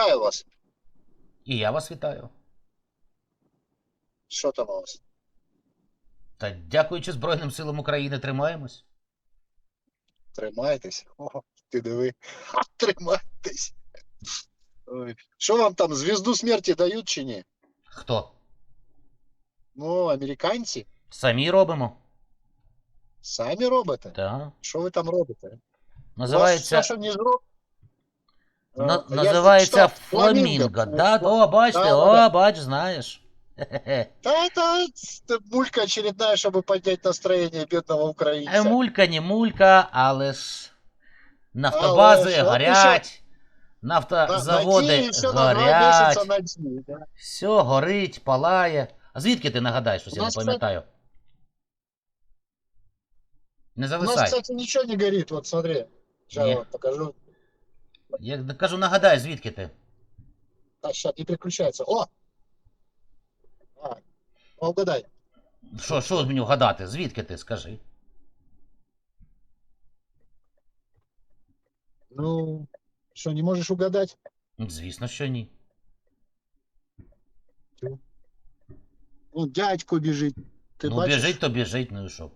Вітаю вас. І я вас вітаю. Що там у вас? Та дякуючи Збройним силам України, тримаємось. Тримайтесь. О, ти диви. Ха, Тримайтесь. Ой. Що вам там, звізду смерті дають чи ні? Хто? Ну, американці Самі робимо. самі робите. Так. Що ви там робите? Називається, Вас, Саша, не зроб... на, Е, я називається читав, фламінго. Да, о, бачите, Да, о, да. бач, знаєш. Хе-хе-хе. Да, это, это мулька очередная, чтобы поднять настроение бедного украинца. Е, Мулька, не мулька, але ж нафтобази Але ж, от горять, На- нафтозаводи надеюсь, еще на два горять, месяца надеюсь, да. все горить, палає. А звідки ти нагадаєш, щось я не нас, пам'ятаю? Не У нас, зависай. кстати, ничего не горит. Вот смотри. Сейчас Не. вот покажу. Я кажу, нагадай, звідки ти? А, сейчас не переключается. О! А, угадай. Що, що мені вгадати? Звідки ти, скажи? Ну, что, не можешь угадать? Ну, Звісно, що ні. Ну, дядько бежит. Ты ну, бачиш? біжить, то біжить, ну і що?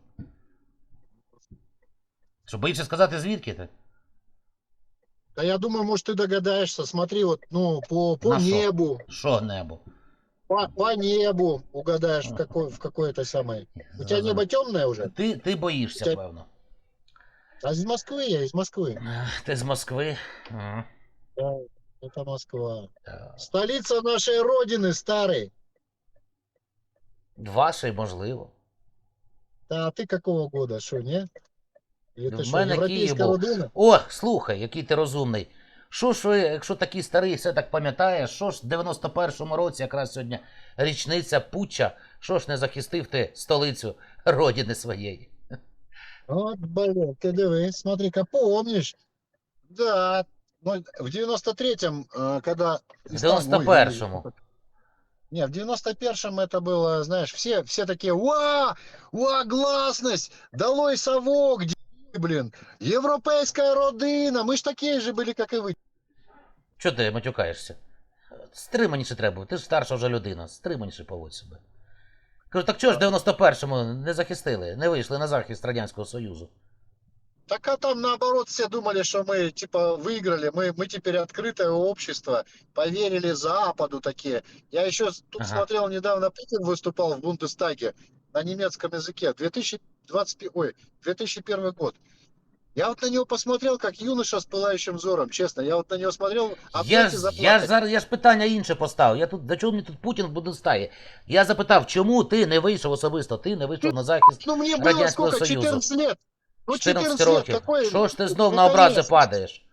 Що, боїшся сказати, звідки ти? Да я думаю, может, ты догадаешься. Смотри, вот, ну, по, по На шо? небу. Що небо? По, по небу угадаешь, в, Ага. какой, в какое-то самое. У тебя Зрозумів. небо темное уже? Ти, ти боїшся, Ти- певно. А из Москвы я, из Москвы. Ех, Ти з Москви. Ага. Да, это Москва. Так. Столица нашей родины, старый. Вашої, можливо. Да, а ты какого года, что, не? Или Да ты в что, мене европейская Київ був. родина? О, слухай, який ти розумний. Що ж ви, якщо такий старий, все так пам'ятаєш, що ж в 91-му році, якраз сьогодні річниця Путча, що ж не захистив ти столицю родини своєї? Вот, блин, ты давай, смотри-ка, помнишь? Да, ну, в 93-м, э, когда... В Истан- ой, 91-му. Не, в 91-м это было, знаешь, все, все такие, уа, уа, гласность, долой совок, д- блин, европейская родина, мы ж такие же были, как и вы. Чого ти матюкаєшся? Стриманіше треба, ти ж старша вже людина, стриманіше поводь себе. Кажу, так чого ж в 91-му не захистили, не вийшли на захист Радянського Союзу? Так а там наоборот все думали, что мы типа выиграли, мы, мы теперь открытое общество, поверили Западу такие. Я еще с- тут Ага. смотрел недавно, Путин выступал в Бундестаге на немецком языке, 2020, ой, 2001 год. Я вот на него посмотрел, как юноша с пылающим взором, честно. Я вот на него смотрел, а Я ж, я ж зараз я ж питання інше поставив. Я тут до чого мені тут Путін в Бундестагі? Я запитав, чому ти не вийшов особисто, ти не вийшов на захист Ну мне было Радянского сколько, Союзу. 14 лет. Ну 14 14 років. Що ж ти ну, знов на образи конечно. падаєш?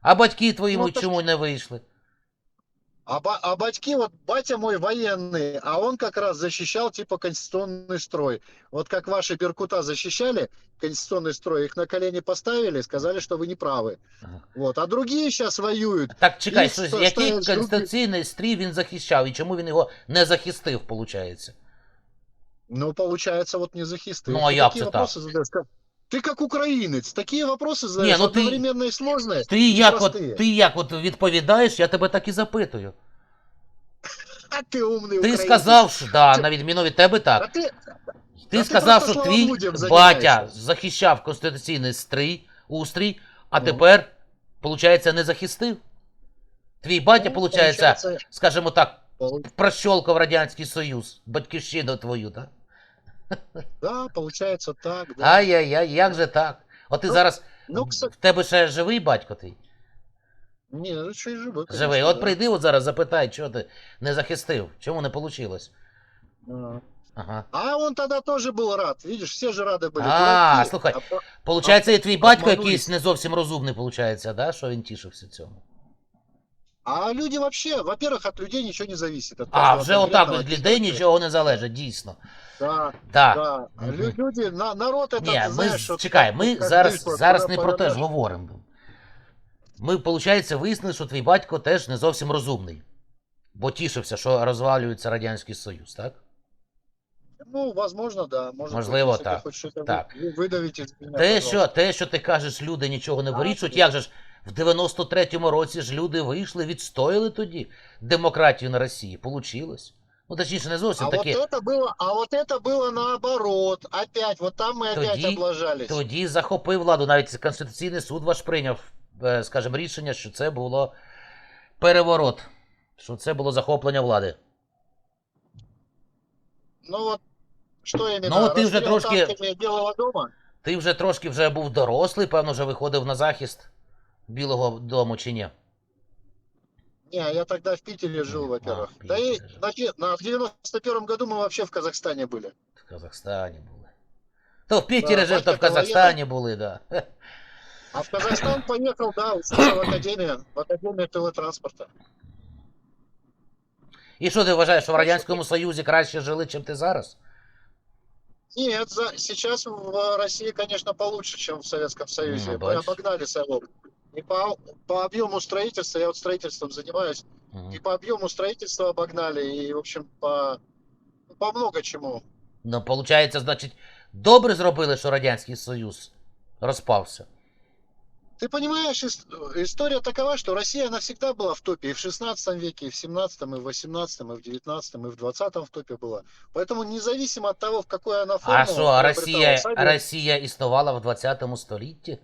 А батьки твої Ну, так- чому не вийшли? А, ба- а батьки, вот батя мой военный, а он как раз защищал типа конституционный строй. Вот как ваши Беркута защищали конституционный строй, их на колени поставили, сказали, что вы не правы. Ага. Вот. А другие сейчас воюют. Так чекай, Їх що, ста- який ставлять руки. конституційний стрій він захищав і чому він його не захистив, виходить? Ну, получается, вот не захисты. Ну, Ты а як такие це так? вопросы задаешь. Как- Ты как украинец, такие вопросы задаешь, Не, ну ты- одновременно и сложные. Ти як, от, простые. ти як от відповідаєш, я тебе так і запитую. А ты умный Ти украинец. сказав, що да, на відміну від тебе А так. ты, Ти ти сказав, просто що твій словоблуддям батя займаєшся. захищав конституційний стрій, устрій, а Ну. тепер, виходить, не захистив. Твій батя, ну, виходить, получается, скажімо так, пол- прощолкав Радянський Союз, батьківщину твою, так? Да, получается так, да. Ай-яй-яй, як же так? От ти Ну, зараз. ну, кстати, В тебе ще живий батько твій? не, ну что и живой, конечно, Живий. От да. прийди от зараз, запитай, чого ти не захистив, чому не вийшло? А. Ага. А он тогда тоже был рад. Видишь, все же рады были. А, Дураки. слухай. А по- Получається, і твій батько обманулись. якийсь не зовсім розумний, виходить, да? що він тішився цьому. А люди вообще, во-первых, от людей ничего не зависит. От А, каждого вже отак конкретного від людей человека. нічого не залежить, дійсно. Да, Так. да. Мгм. Лю- Люди, на, народ это, Ні, ты ми знаешь, з- вот чекай, как- ми как зараз, дышку зараз куда не про те ж повернешь. говоримо. Ми, виходить, вияснили, що твій батько теж не зовсім розумний. Бо тішився, що розвалюється Радянський Союз, так? Ну, возможно, да. Может Можливо, быть, если ты так. хоть что-то Так. вы- выдавить из меня, Те пожалуйста. що, те, що ти кажеш, люди нічого не Так. вирішують, як же ж В 93-му році ж люди вийшли, відстояли тоді демократію на Росії. Получилось. Ну, точніше, не зовсім А таке. вот это было, а вот это было наоборот. Опять, вот там мы опять Тоді- облажались. Тоді захопив владу. Навіть Конституційний суд ваш прийняв, е, скажімо, рішення, що це було переворот, що це було захоплення влади. Ну вот, что именно? Ну, вот ты уже расстрел трошки- танками Белого дома? Ти вже трошки вже був дорослий, певно, вже виходив на захист Білого дому чи ні? Не, я тогда в Питере жил, А, во-первых. в Да и Питере жил. на, те- на- в 91 году мы вообще в Казахстане были. В Казахстані були. То в Пітері Да, жив, то в батько Казахстані були, да. А в Казахстан поехал, да, учиться в академию, в академию телетранспорта. І що ти вважаєш, що в Радянському Союзі краще жили, чим ти зараз? Нет, за, сейчас в России, конечно, получше, чем в Советском Союзе. Ну, Мы бачишь. обогнали Совок. И по, по объему строительства, я вот строительством занимаюсь, Мгм. и по объему строительства обогнали, и, в общем, по, по много чему. Ну, виходить, значить, добре зробили, що Радянський Союз розпався. Ты понимаешь, ис- история такова, что Россия навсегда была в топе и в 16 веке, и в 17, и в 18, и в 19, и в 20 в топе была. Поэтому независимо от того, в какой она форму... А що, а приобретала Росія, Совет, Росія існувала в 20 столітті?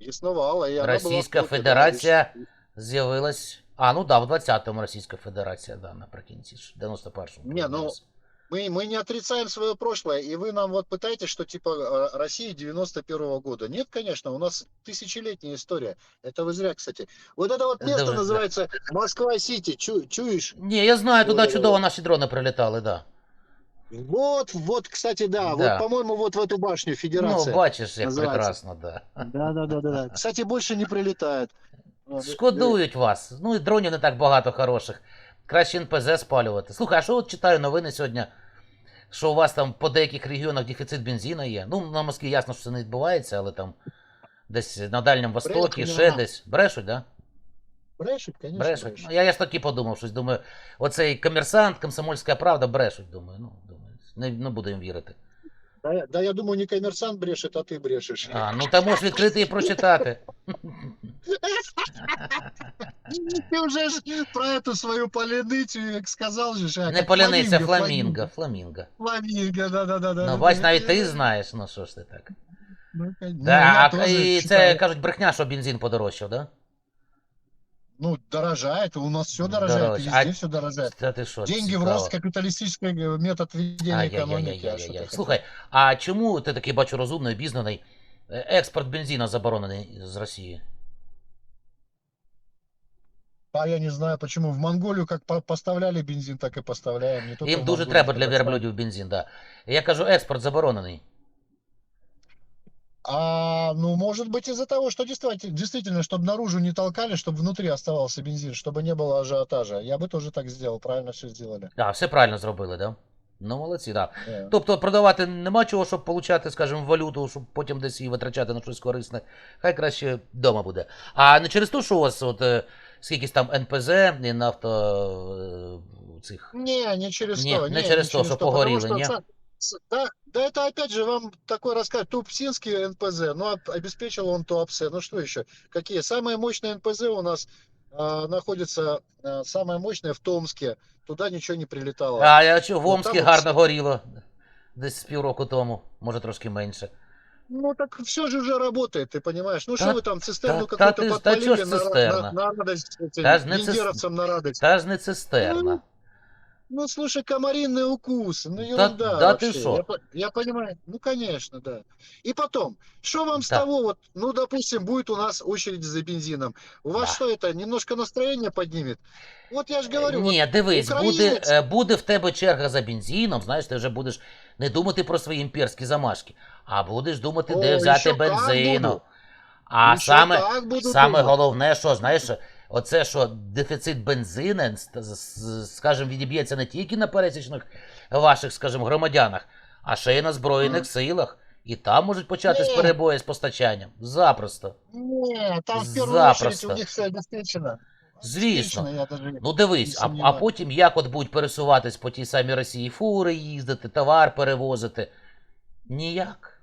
Існувала, і вона була в Російська топі, да, Федерація і- з'явилась. А, ну да, в 20-му Російська Федерація, да, наприкінці ж, 91-му. Не, ну, появилась. Мы, мы не отрицаем свое прошлое, и вы нам вот пытаетесь, что типа э, Россия 91 года. Нет, конечно, у нас тысячелетняя история. Это вы зря, кстати. Вот это вот Да место вы зря. называется Москва-Сити. Чу- чуешь? Ні, я знаю, туди Ой-ой-ой. чудово наші дрони прилітали, да. Вот, вот, кстати, Да. да. Вот, по-моему, вот в эту башню Ну, Федерация. бачиш, як називається. прекрасно, да. Да, да, да, да, да. Кстати, больше не прилетает. Шкодують вас. Ну і дронів не так багато хороших. Краще НПЗ спалювати. Слухай, а що от читаю новини сьогодні? Що у вас там по деяких регіонах дефіцит бензину є? Ну, на Москві ясно, що це не відбувається, але там десь на Дальньому Востокі, ще десь. Брешуть, да? Брешут, конечно, Брешуть. брешут. Ну, я, я ж таки подумав, щось думаю, оцей комерсант, комсомольська правда, брешуть, думаю. Ну, думаю, не, не буду їм вірити. Да, я- да, я думаю, не коммерсант брешет, а ты брешешь. А, ну та можеш відкрити і прочитати. Ты уже ж про эту свою поляницю сказал же. ж, а, Не как поляниця, фламинго, фламінго, фламінго. Фламинго, да-да-да. Ну, бач, навіть ти знаєш, ну що ж ти так. Ну, кон- ну, Да, я а, тоже і це читаю. кажуть брехня, що бензин подорожчав, да? Ну, дорожает, у нас все дорожает, Дороже. везде А все дорожает. Та ти що? Деньги в цікаво. рост, капиталистический э, метод ведения экономики. а что Ай-яй-яй-яй-яй. ты Слухай, а чому ти такий бачу розумний, обізнаний? е, Експорт бензину заборонений з Росії. хотел? А я не знаю, почему. В Монголию как по- поставляли бензин, так и поставляем. Не только Їм в дуже Монголию, треба в для Казахстан. верблюдів бензин, да. Я кажу, експорт заборонений. А, ну, может быть, из-за того, что действительно, действительно, чтобы наружу не толкали, чтобы внутри оставался бензин, чтобы не было ажиотажа. Я бы тоже так сделал, правильно все сделали. А, все правильно зробили, да? Ну, молодці, да. Да. Тобто продавати нема чого, щоб получати, скажімо, валюту, щоб потім десь її витрачати на щось корисне. Хай краще вдома буде. А не через те, що у вас от е, скількись там НПЗ і нафто е, цих. Не, не через Не, то. не через то, что потому погорело, что не? са- с- Да, да, это опять же вам такой рассказ. Тупсинский НПЗ, ну, об- обеспечил он Туапсе. Ну, что еще? Какие? Самые мощные НПЗ у нас а, находится, а, самое мощное в Томске. Туда ничего не прилетало. А я чув, в Ну, Омскі там гарно горіло. Десь з півроку тому, може трошки менше. Ну, так все же уже работает, ты понимаешь. Ну, Да, что вы там цистерну да, да какую-то ты ж- да чё подпалили ж на, цистерна? на, на радость этим Та ж не цис- бендеровцам на радость. Та ж не цистерна. Ну, слушай, комаринный укус, ну, Да- ерунда да ты вообще. шо? Я, по- я понимаю, ну, конечно, да. И потом, что вам с Да. того, вот, ну, допустим, будет у нас очередь за бензином. У вас Да. что это, немножко настроение поднимет? Вот я же говорю, вот, Ні, дивись, буде, українець- е, буде в тебе черга за бензином, знаєш, ти вже будеш не думати про свої імперські замашки, а будеш думати, де О, взяти ще як бензину. буду. А Ще саме, так буду саме думати. головне, що, знаєш, оце, що дефіцит бензину, скажімо, відіб'ється не тільки на пересічних ваших, скажімо, громадянах, а ще й на Збройних Мгм. силах. І там можуть початись Ні. перебої з постачанням. Запросто. не, там в первую Запросто. у них все обеспечено. Звісно. Я даже... Ну дивись, а, а потім як от будуть пересуватись по тій самій Росії фури їздити, товар перевозити? Ніяк.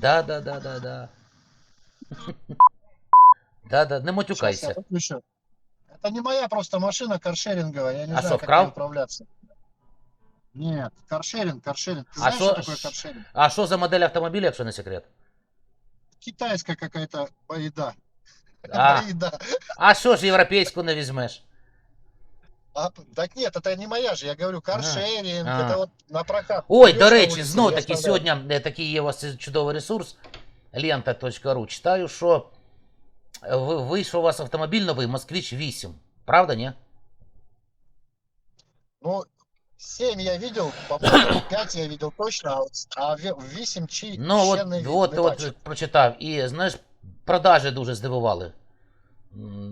Да, да, да, да, да. Да, да, не Сейчас я матюкайся. выключу. Это не моя просто машина каршеринговая, я не А знаю, что, как вкрал? ей управляться. Нет, каршеринг, каршеринг. Ты А знаешь, что- что такое каршеринг? А що за модель автомобіля, якщо не секрет? Китайская какая-то боеда. А, Боеда. а що ж європейську не візьмеш? А, так нет, это не моя же, я говорю, каршеринг, А. это вот на прокат. Ой, Берешь до на речі, улице, знов я таки оставляю. сьогодні е, такий є у вас чудовий ресурс лента.ру. Читаю, що е, ви- вийшов у вас автомобіль новий Москвич 8. Правда, ні? Ну, 7 я видел, по-моему, 5 я видел точно, а, вот- а 8 чи Ну, от, ще не, от, не от бачив. прочитав. І знаєш, продажі дуже здивували.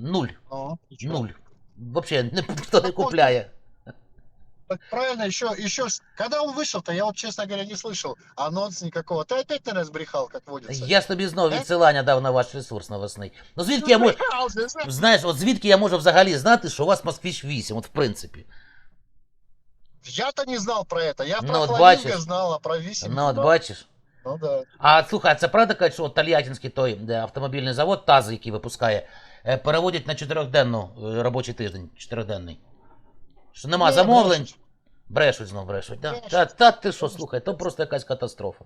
Нуль. Ну, і? Нуль. Взагалі, ніхто не купляє. Так правильно, еще, еще, с- когда он вышел-то, я вот, честно говоря, не слышал анонс никакого. Ты опять, наверное, сбрехал, как водится. Я ж тобі знову Е? відсилання дав на ваш ресурс новосний. Ну звідки Ну, я можу. брехал же, знаешь. Знаєш, от звідки я можу взагалі знати, що у вас Москвич 8, от в принципі. Я-то не знал про это. Я Ну, про вот Фламинго бачишь. знал, а про Висим... Ну, от бачиш. ну да. А слухай, а це правда кажуть, що от Тольяттинський той де, автомобільний завод ТАЗ, який випускає, е, переводять на чотирьохденну е, робочий тиждень, чотириденний. Що нема Не, замовлень, брешуть знов брешуть. Да? Брешуть. Та, та ти що, слухай, то просто якась катастрофа.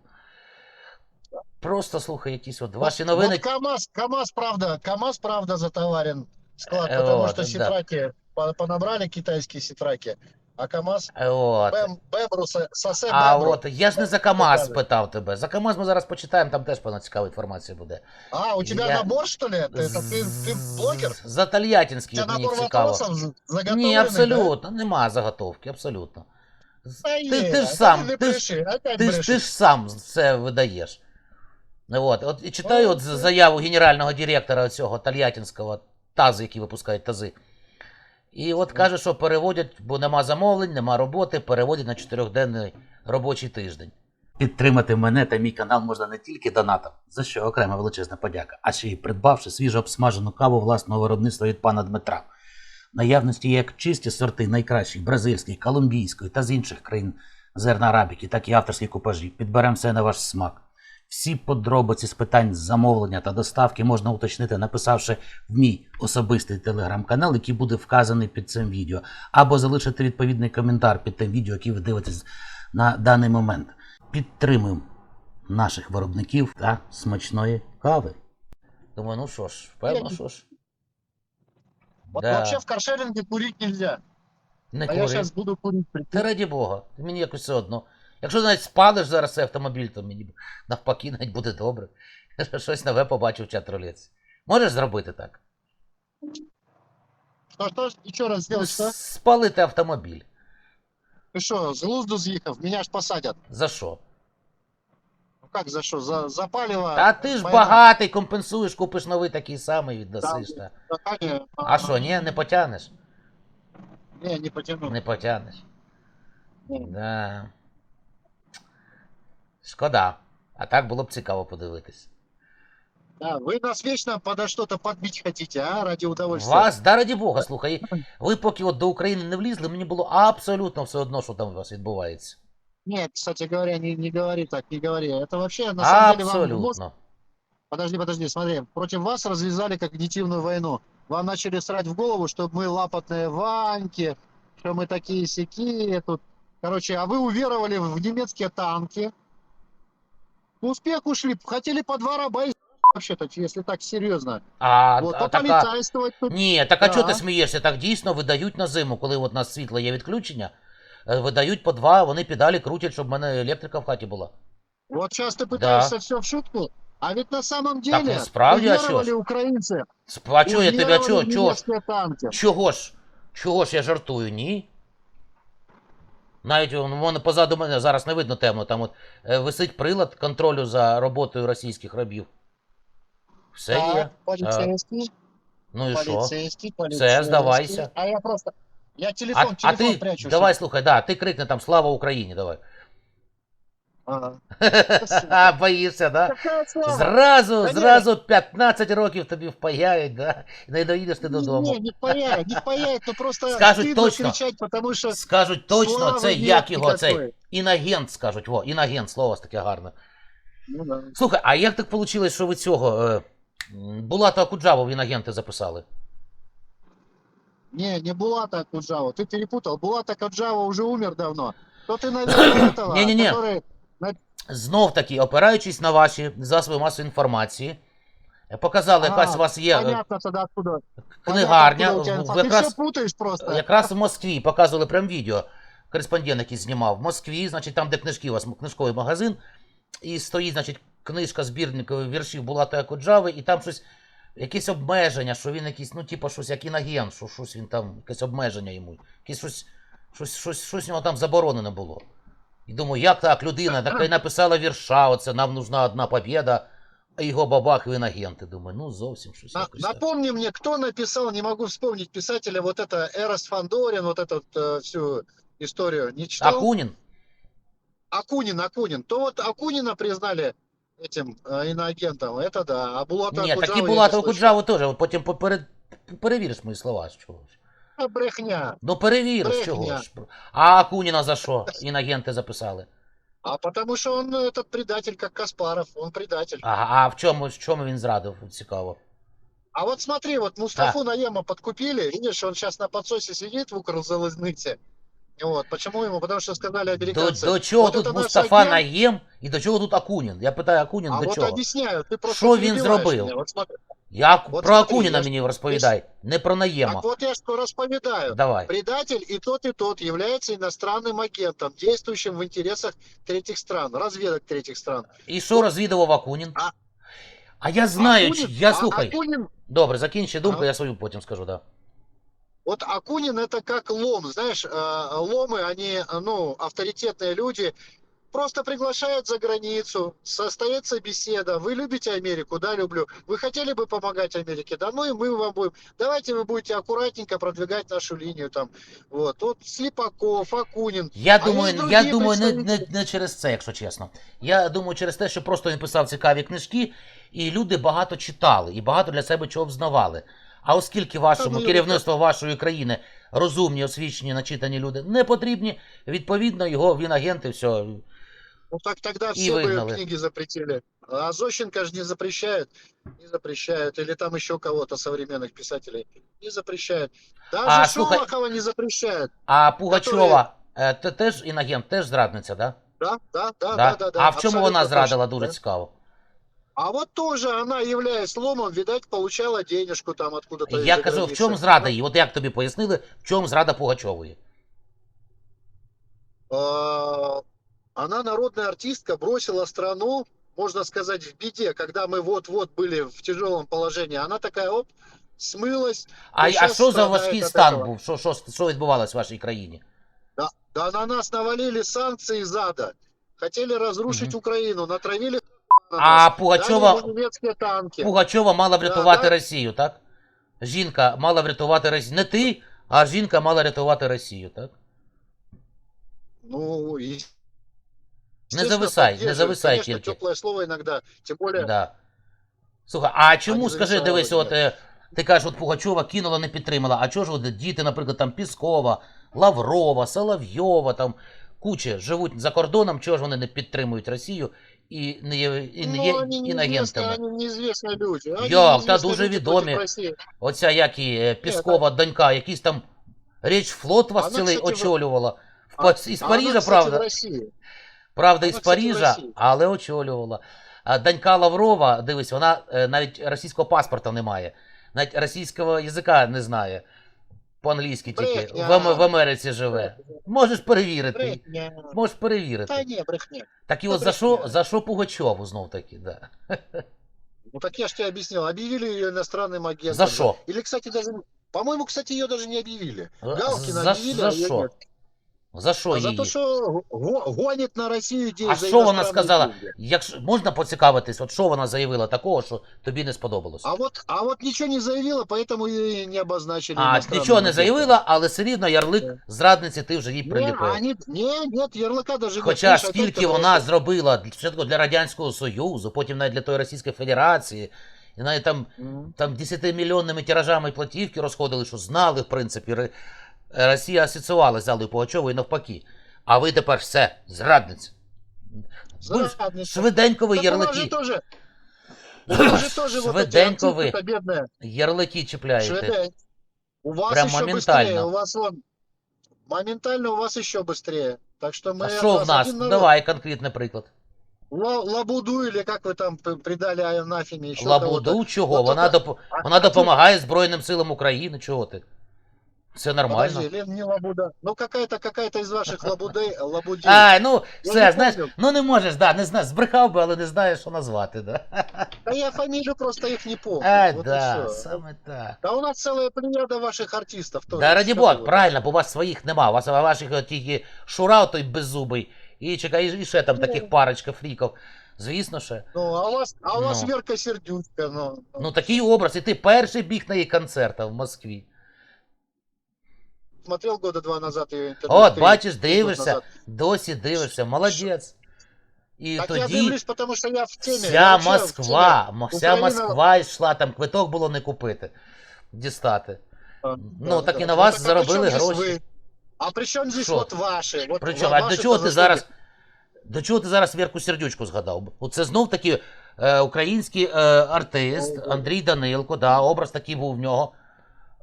Просто слухай, якісь от ваші новини. Вот КамАЗ, КамАЗ, правда, КамАЗ, правда, затоварен склад, Э, потому вот, что да. ситраки по- понабрали китайские ситраки, а КамАЗ Е, От. Бем, Бебру, со- сосе А Бебру. от я ж не за КАМАЗ Показує. питав тебе. За КАМАЗ ми зараз почитаємо, там теж певна цікава інформація буде. А, у тебя Я- набор, что ли? Ты, это ты, ты блогер? З- За У Тольяттинський тебя мені набор цікаво. вопросов з- заготовленный, Ні, да? абсолютно, нема заготовки, абсолютно. З- Да Ти, не, ти ж это сам, не ти ж, бреши, опять ти, ж, брешешь. ти ж сам це видаєш. Ну, От, от і читаю от заяву генерального директора цього Тольяттинського ТАЗу, який випускають ТАЗи. І от каже, що переводять, бо нема замовлень, нема роботи, переводять на чотирьохденний робочий тиждень. Підтримати мене та мій канал можна не тільки донатом, за що окрема величезна подяка, а ще й придбавши свіжо обсмажену каву власного виробництва від пана Дмитра. В Наявності як чисті сорти найкращих бразильської, колумбійської та з інших країн зерна арабіки, так і авторські купажі. Підберемо все на ваш смак. Всі подробиці з питань замовлення та доставки можна уточнити, написавши в мій особистий телеграм-канал, який буде вказаний під цим відео, або залишити відповідний коментар під тим відео, яке ви дивитесь на даний момент. Підтримуємо наших виробників та смачної кави. Думаю, ну що ж, певно, що ж. Вот Да. вообще в каршеринге курить нельзя. Не а я кури. сейчас буду курить. Та раді Бога, мені якось все одно. Якщо навіть спалиш зараз цей автомобіль, то мені навпаки навіть буде добре. Щось нове побачив в чат-рулетці. Можеш зробити так? Что, что, еще раз сделать, что? Спалити автомобіль. Ты что, с глузду съехав? Меня ж посадят. За що? Ну как за что? За, за палево? Та ти ж Майдан. багатий, компенсуєш, купиш новий такий самий, віддасиш. Та. А що, ні, не потягнеш? Не, не потяну. Не потягнеш. Ні. Да. Шкода. А так було б цікаво подивитись. Да, вы нас вечно подо что-то подбить хотите, а? Ради удовольствия. Вас, да раді Бога, слухай, ви поки от до України не влізли, мені було абсолютно все одно, що там у вас відбувається. Нет, кстати говоря, не, не говори так, не говори. Это вообще, на самом деле, вам мозг... Абсолютно. Подожди, подожди, смотри. Против вас развязали когнитивную войну. Вам начали срать в голову, что мы лапотные Ваньки, что мы такие сякие тут. Короче, а вы уверовали в немецкие танки. в успех ушли, хотели по два раба и вообще-то, если так серьезно. А, вот, а така... тут. Ні, так а чого ти Да. смієшся? Так дійсно видають на зиму, коли от на світло є відключення, е, видають по два, вони педалі крутять, щоб в мене електрика в хаті була. Вот сейчас ты пытаешься все в шутку, а ведь на самом деле насправді, а що уверовали ж? українці. Сп- А чого я тебе, а уверовали чого, чого, ж- танки. чого ж, чого ж я жартую, ні? Навіть вон, вон позаду мене зараз не видно темно, там от е, висить прилад контролю за роботою російських рабів. Все є. Поліцейський. Ну і що? Полицейский. здавайся. А я просто... Я телефон, А, а телефон ти, прячу. давай, слухай, да, ти крикни там Слава Україні, давай. Ага. А, боїшся, да? Какая слава? Зразу, Та ні. зразу 15 років тобі впаяють, да? І не доїдеш ти додому. Не, не впаяет, не впаяет, но просто Скажут стыдно точно. кричать, потому что Скажуть точно, слави це нет як його, никакой. цей інагент, скажуть, во, інагент, слово ж таке гарне. Ну, да. Слухай, а як так вийшло, що ви цього е, м, Булата Акуджаву в інагенти записали? Не, не Булата Акуджава. Ты перепутал. Булата Акуджава уже умер давно. То ты, наверное, этого, Не-не-не. который... Знов таки, опираючись на ваші засоби масової інформації, показали, Ага, якась у вас є е, Понятно тогда откуда. книгарня. Понятно, откуда якраз все просто. Якраз в Москві показували прям відео. Кореспондент, який знімав. В Москві, значить, там, де книжки, у вас книжковий магазин, і стоїть, значить, книжка збірник віршів Булата Акуджави, і там щось, якесь обмеження, що він якийсь, ну, типу, щось як інагент, що щось він там, якесь обмеження йому. Якесь щось, щось, щось, щось у нього там заборонено було. І думаю, як так, людина, така і написала вірша, оце нам нужна одна побєда, а його бабах він агенти. Думаю, ну зовсім щось. На- якось так. напомни мне, кто написал, не могу вспомнить писателя, вот это Эрост Фандорин, вот эту вот, э, всю историю не читал? Акунін? Акунин, Акунин. То вот Акунина признали этим э, иноагентом, это да. А Булата Ні, Акуджаву такі я не Булатова слышал. Куджаву теж, от потім поперед... перевіриш мої слова, з чого ж. А, Брехня. Ну перевіриш, Брехня. чого ж. А Акуніна за що? Інагенти записали. А потому что он э, этот предатель, как Каспаров, он предатель. А, а в чому, в чому він зрадив? Цікаво. А вот смотри, вот Мустафу Наема подкупили, видишь, он сейчас на подсосе сидит в Укрзалезнице. Вот, почему ему? Потому что сказали До, американцы. до чого вот тут это наш Мустафа агент. Наєм і до чого тут Акунін? Я питаю Акунін, А до вот чого? объясняю, ты просто Що він перебиваешь зробив? меня. Вот смотри. Я Вот про смотри, Акуніна я ж- мені розповідай, не про Наєма. Так вот я что расповедаю. Давай. Предатель и тот, и тот является иностранным агентом, действующим в интересах третьих стран, разведок третьих стран. І що розвідував Акунін? А- А я знаю, Акунин- чи- я а- слухай. Акунин, Добре, закінчи думку, Ага. я свою потім скажу, да. вот Акунин это как лом, знаешь, э, ломы, они, э, ну, авторитетные люди, просто приглашают за границу, состоится беседа. Вы любите Америку? Да, люблю. Вы хотели бы помогать Америке? Да, ну и мы вам будем. Давайте вы будете аккуратненько продвигать нашу линию там. Вот, вот Слепаков, Акунин. Я А думаю, є я другі думаю, не, не, представники. не через це, якщо чесно. Я думаю, через те, що просто він писав цікаві книжки, і люди багато читали, і багато для себе чого взнавали. А оскільки вашому ну, керівництву вашої країни розумні, освічені, начитані люди не потрібні, відповідно, його він агенти, все. Ну так тогда И все бы выгнали. книги запретили. А Зощенко же не запрещает. Не запрещают. Или там еще кого-то современных писателей. Не запрещают. Даже А, слухай- Шолохова не запрещают. А Пугачова е, те- теж інагент, теж зрадниця, да? Да, да, да, Да? да, да. да, а в чому абсолютно вона зрадила точно, дуже да. цікаво? А вот тоже она, являясь ломом, видать, получала денежку там откуда-то. Я из-за кажу, в границы. чому зрада її? От як тобі пояснили, в чому зрада Пугачової? А, Она народная артистка, бросила страну, можно сказать, в беде, когда мы вот-вот были в тяжелом положении. Она такая, оп, смылась. А, Ну, а щас що за страдає важкий від стан этого. був? Що, що, що відбувалось в вашій країні? Да, да на нас навалили санкции из ада. Хотели разрушить Мгм. Украину, натравили на А нас. Дали Пугачова, ему немецкие танки. Пугачова мала врятувати да. Росію, так? Жінка мала врятувати Росію. Не ти, а жінка мала рятувати Росію, так? Ну, и... Не естественно, зависай, не поддерживают. зависай Конечно, тільки. теплое слово иногда. Тем более, Да. Слухай, а чому, не скажи, зависала, дивись, от ні. е, ти кажеш, от Пугачова кинула, не підтримала. А чого ж от діти, наприклад, там Піскова, Лаврова, Соловйова, там куча живуть за кордоном, чого ж вони не підтримують Росію і не є, і не ну, є они неизвестные, інагентами? они неизвестные люди. Они Як, та неизвестные дуже люди відомі. против России. Оця як і е, Піскова донька, якийсь там річ флот вас Вона, цілий кстати, в- очолювала. В А- Па- із а она, Парижа, кстати, в правда, России. правда, вона, із кстати, в Парижа, Росії. але очолювала. А донька Лаврова, дивись, вона е, навіть російського паспорта не має, навіть російського язика не знає. По-англійськи тільки Брехня. в, Ам- в Америці живе. Можеш перевірити. Брехня. Можеш Та перевірити. ні, брехня. Так і та от за що, брехня. за що Пугачову знов таки, да. Ну так я же тебе объяснил. Объявили ее иностранным агентом. За что? Или, кстати, даже... По-моему, кстати, ее даже не объявили. За- Галкина за- объявили, за а её що? нет. За що А за її? то, что го- гонит на Россию деньги А за що вона иностранные сказала? деньги. Якщо можна поцікавитись, от що вона заявила такого, що тобі не сподобалось? А вот, а вот ничего не заявила, поэтому ее и не обозначили. А, иностранным нічого не агентом. заявила, але все рівно ярлик Да. зрадниці ти вже їй Не, приліпив. они, не, нет, ярлыка даже Хоча нет. ж Слышь, опять скільки такое- вона зробила для- спочатку для Радянського Союзу, потім навіть для тої Російської Федерації, і навіть там, Мгм. там 10-мільйонними тиражами платівки розходили, що знали, в принципі, Ре- Росія асоціювалася з Аллою Пугачовою і навпаки. А ви тепер все, зрадниця. Задница. Швиденько ви Так у вас же ярлики, тоже, у вас же тоже вот эти Швиденько ви. артисты-то бедные. ярлики чіпляєте. Шведень. У вас Прям еще моментально. быстрее, у вас вон, моментально у вас еще быстрее. Так что мы А от що в вас нас? один народ. Давай конкретний приклад. Ла- Лабуду или как вы там п- придали анафеме еще Лабуду чого? Ну, Вона, то- доп... А- вона а ти- допомагає Збройним силам України. Чого ти? Все нормально. Подожди, Лен, не лабуда. Ну какая-то какая-то из ваших лабудей, лабудей. Ай, ну Я все, не знаєш, помню. ну не можеш, да, не знаю, збрехав би, але не знаєш, що назвати, да. Да я фамилию просто их не помню. Ай, вот и да, всё. саме так. Да у нас целая плеяда ваших артистов тоже. Да раді Бог, правильно, бо у вас своїх нема. У вас а ваших от тільки Шура той беззубий. І чекай, і ще там Ну. таких парочка фріків. Звісно ще. Ну, а у вас, а у вас Ну. Верка Сердючка, ну. Ну такий образ, і ти перший біг на її концерта в Москві. Смотрел года два назад ее интервью. От, бачиш, дивишся, досі дивишся, молодець. І Так я дивлюсь, потому что я в теме. я вся в Москва, вся Україна- Москва йшла, там квиток було не купити, дістати. теме. Ну, так і на Ну, вас так заробили при здесь гроші. вы? А при чем здесь Що? вот ваши? Вот Причому, ва- а до чого ти зараз. До чого ти зараз Вірку Сердючку згадав? Оце знов таки е, український е, артист Андрій Данилко, да, образ такий був в нього.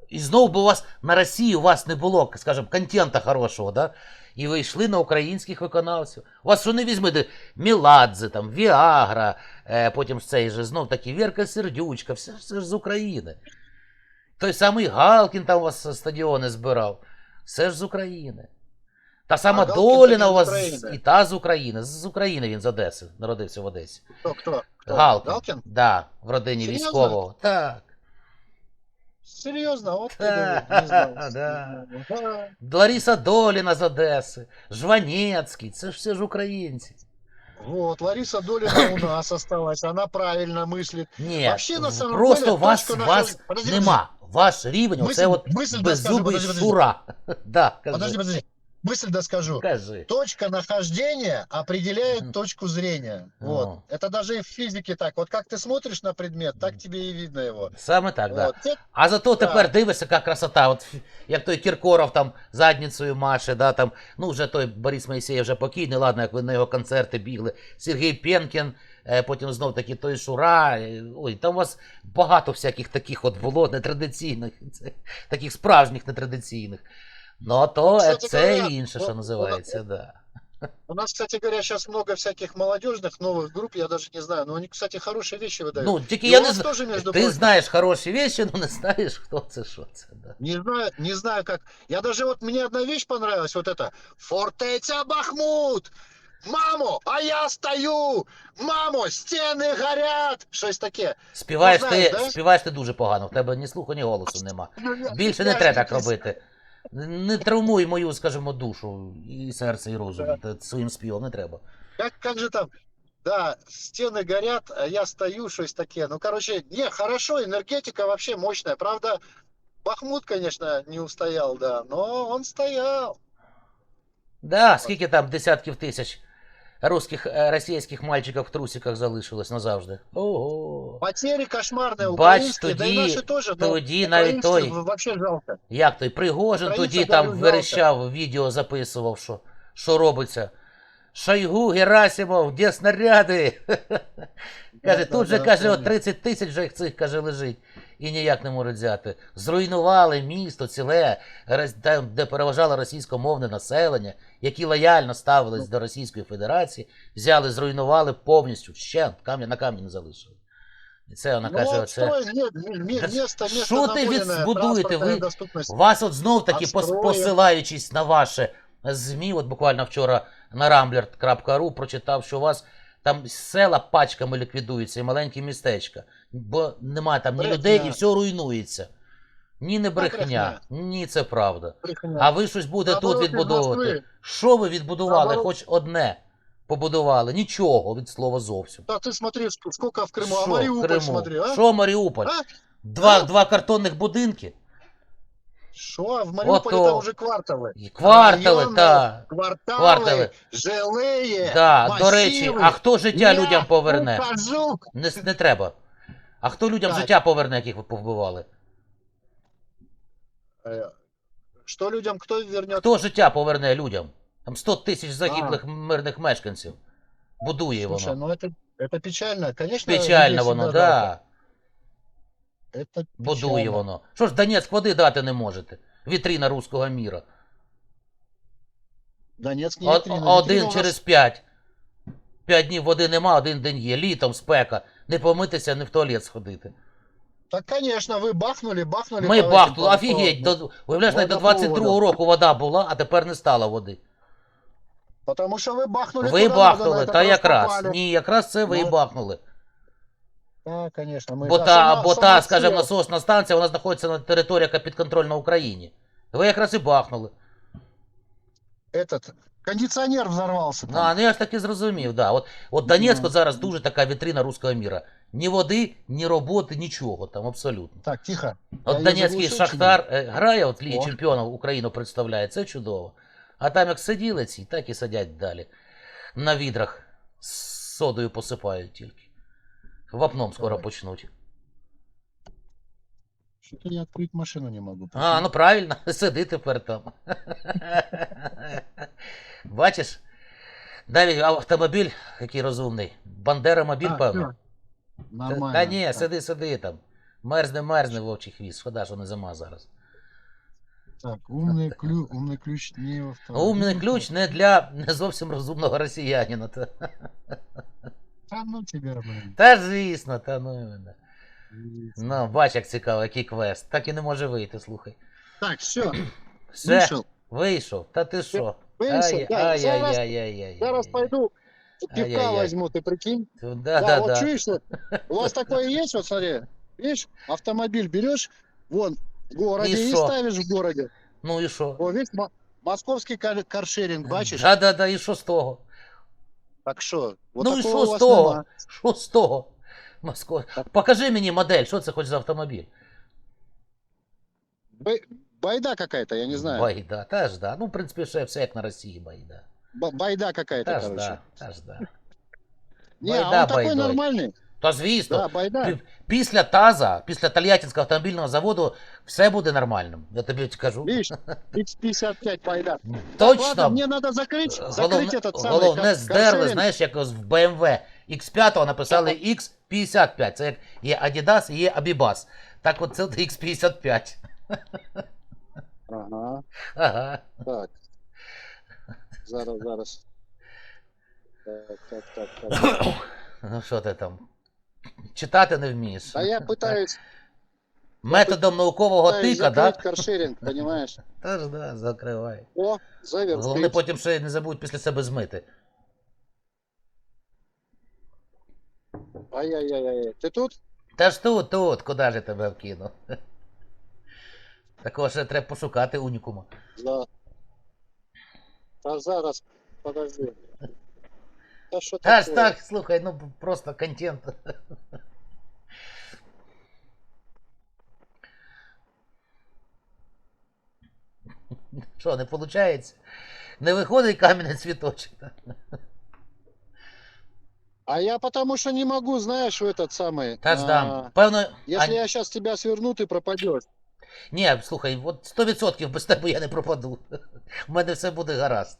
І знов би у вас на Росії у вас не було, скажімо, контента хорошого, да? І ви йшли на українських виконавців. У вас що не візьми, де Міладзе, там, Віагра, е, потім цей же знов таки Вірка Сердючка, все, все ж з України. Той самий Галкін там у вас стадіони збирав. Все ж з України. Та сама Галкін Доліна у вас і та з України. З з України він з Одеси, народився в Одесі. Кто, кто? кто? Галкін. Галкин? Да, в родині Серйозно? військового. Так. Серьезно, вот ты Да, говоришь, не знал. да. Да. Лариса Доліна з Одеси, Жванецький, це ж все ж українці. Вот, Лариса Долина у нас осталась, она правильно мыслит. Ні, Вообще, на самом просто деле, вас, точка вас нахожд- Подожди, нема. Ваш рівень, Мысль- оце от мысль доскажу, беззубий подожди, подожди. шура. Да, кажи. Подожди, подожди. Мысль доскажу. Кажи. Точка нахождения определяет Мгм. точку зрения. О. Вот. Это даже и в физике так. Вот как ты смотришь на предмет, так Мгм. тебе и видно его. Саме так, да. Вот. Те- А зато тепер Так. дивишся, яка красота. От ф- як той Кіркоров там задницею маше, да, там, ну вже той Борис Моїсеєв вже покійний, ладно, як ви на його концерти бігли. Сергій Пенкін, е, потім знов таки той Шура. е, Ой, там у вас багато всяких таких от було нетрадиційних, це, таких справжніх нетрадиційних. Ну, а то е, Кстати це говоря, інше, ну, що називається, да. У нас, кстати говоря, сейчас много всяких молодежных новых групп, я даже не знаю, но они, кстати, хорошие вещи выдают. Ну, тільки И я у не вас знаю. тоже, между Ти прочим, знаєш хороші вещи, але не знаєш, хто це, що це. Да. Не знаю, не знаю как. Я даже вот мне одна вещь понравилась, вот это. Фортеця Бахмут! Мамо, а я стою! Мамо, стіни горять! Щось таке. Співаєш, Ну, ти, знаєш, да? співаєш ти дуже погано, в тебе ні слуху, ні голосу нема. Більше не Я треба ж так не робити. Не травмуй мою, скажімо, душу, і серце, і розум Да. своїм співом, не треба. Как, як же там? Да, стены горят, а я стою, щось таке. Ну, короче, не, хорошо, энергетика вообще мощная. Правда, Бахмут, конечно, не устоял, да, но он стоял. Да, скільки там десятків тисяч русських, е, російських мальчиків в трусиках залишилось назавжди. Ого. Потери кошмарные, Бач, украинские, да тоді- и наши Тоді навіть той, вообще жалко. як той Пригожин тоді там верещав, відео записував, що, що робиться. Шойгу, Герасимов, де снаряди? Каже, тут же, каже, от 30 тисяч же їх цих, каже, лежить. І ніяк не можуть взяти. Зруйнували місто ціле, там, де переважало російськомовне населення, які лояльно ставились до Російської Федерації, взяли, зруйнували повністю, ще камінь на камінь не залишили. І це вона Ну, каже, оце. що ти відбудуєте? Ви- Вас от знов таки, посилаючись на ваше ЗМІ, от буквально вчора на rambler.ru прочитав, що у вас там села пачками ліквідуються і маленькі містечка, бо немає там ні Брехня. людей і все руйнується. Ні, не брехня, брехня. ні, це правда. Брехня. А ви щось будете тут Наоборот, із відбудовувати. Що ви відбудували? Наоборот. Хоч одне побудували. Нічого від слова зовсім. Да ты смотри, ск- сколько в Крыму, а Криму? смотри, а? Що Маріуполь? А? Два, А? два картонних будинки? Что? В Мариуполе Ото. там уже кварталы. І квартали, Райони, так. Кварталы, Квартали. жилые, Да, до речі, массивы. а хто життя Я людям поверне? Покажу. Не, с- не треба. А хто людям Так. життя поверне, яких ви повбивали? Э, Что людям, кто вернет? Хто життя поверне людям? Там 100 тисяч загиблих мирних мешканців. Будує Слушай, воно. ну это, это печально. Конечно, Печально людей воно, всегда да. жалко. Это Будує печально. воно. Що ж Донецьк води дати не можете? Вітрина руського міра. Донецк не О- витрина. о- один Витрина у через нас- п'ять. П'ять днів води нема, один день є. Літом спека. Не помитися, не в туалет сходити. Так, конечно, вы бахнули, бахнули. Ми по бахнули, этим, по- офігеть. по- До, виявляєш, навіть до водопроводам. 22-го року вода була, а тепер не стало води. Потому что вы бахнули Ви куда надо, на бахнули, этот та раз якраз. попали. Ні, якраз це ви і Ну, бахнули. Да, конечно. Мы Бо та, сама- бо та, скажімо, насосна станція, вона знаходиться на території, яка підконтрольна Україні. Ви якраз і бахнули. Этот, кондиционер взорвался. там. А, ну я ж таки зрозумів, да. От, от Донецьк от зараз дуже така вітрина руського міра. Ні води, ні роботи, нічого там абсолютно. Так, тихо. От Я Донецький Шахтар е, грає от в Лігі О. Чемпіонів Україну представляє, це чудово. А там як сиділи ці, так і сидять далі. На відрах з содою посипають тільки. Вапном скоро Давай. почнуть. Что-то я открыть машину не могу. А, ну правильно, сиди тепер там. Бачиш? Навіть автомобіль, який розумний. Бандера мобіль, А, певно. всё. Та, Нормально. та ні, Так, сиди, сиди там. Мерзне, мерзне вовчий хвіст. Шкода, що не зима зараз. Так, умный, клю, умный ключ не в автомобиле. Умний ключ не для не зовсім розумного росіянина. Та, А ну тебя, блин. та звісно, та ну. мене. Ну, бач, як цікаво, який квест. Так і не може вийти, слухай. Так, все, Все, вышел. вийшов. Та ти що? Вышел, да, зараз, Ай-яй-яй-яй-яй. зараз пойду пивка Ай-яй-яй. возьму, ты прикинь? Да, Да, да, вот да. чуешь, вот, у вас такое есть, вот смотри, видишь, автомобиль берешь, вон, в городе И и, шо? ставишь в городе. Ну і що? О, видишь, мо- московский кар- каршеринг, бачишь? Да, да, да, і що з того? Так что, вот ну і такого що у з вас того? нема. Що з того? Москва. Покажи мені модель, що це хоч за автомобіль? Б- Байда какая-то, я не знаю. Байда, та ж да. Ну, в принципі, все, все як на Росії байда. Б- Байда какая-то, Та ж короче. да, та ж да. Не, а Байда он такой байдой. нормальный. Та звісно, Да, байда. пі- після ТАЗа, після Тольяттинського автомобільного заводу, все буде нормальним. Я тобі кажу. Видишь, X55 байда. Точно. Ладно, мне надо закрыть, закрыть Головне, этот самый головне кар- здерли, каршеринг. знаєш, як ось в BMW X5 написали X55. Це як є Adidas і є Abibas. Так от це X55. Ага, Ага. так. Зараз, зараз. Так, так, так, так. Ну що ти там? Читати не вмієш. А я пытаюсь, Методом наукового пытаюсь тика, закрыть так? каршеринг, понимаешь? Та ж да, закривай. О, завер. Головне стоит. потім ще й не забудь після себе змити. Ай-яй-яй-яй. Ты тут? Та ж тут, тут, куди ж я тебе вкину? Такого ще треба пошукати унікума. Да. Та зараз, подожди. Та що Та ж такое? так, слухай, ну просто контент. Що, не виходить? Не виходить кам'яний цвіточок. А я потому что не могу, знаешь, в этот самый... Та ж а. Певно. Если а, я сейчас тебя сверну, ты пропадешь. Ні, слухай, от 100% без тебе я не пропаду. У мене все буде гаразд.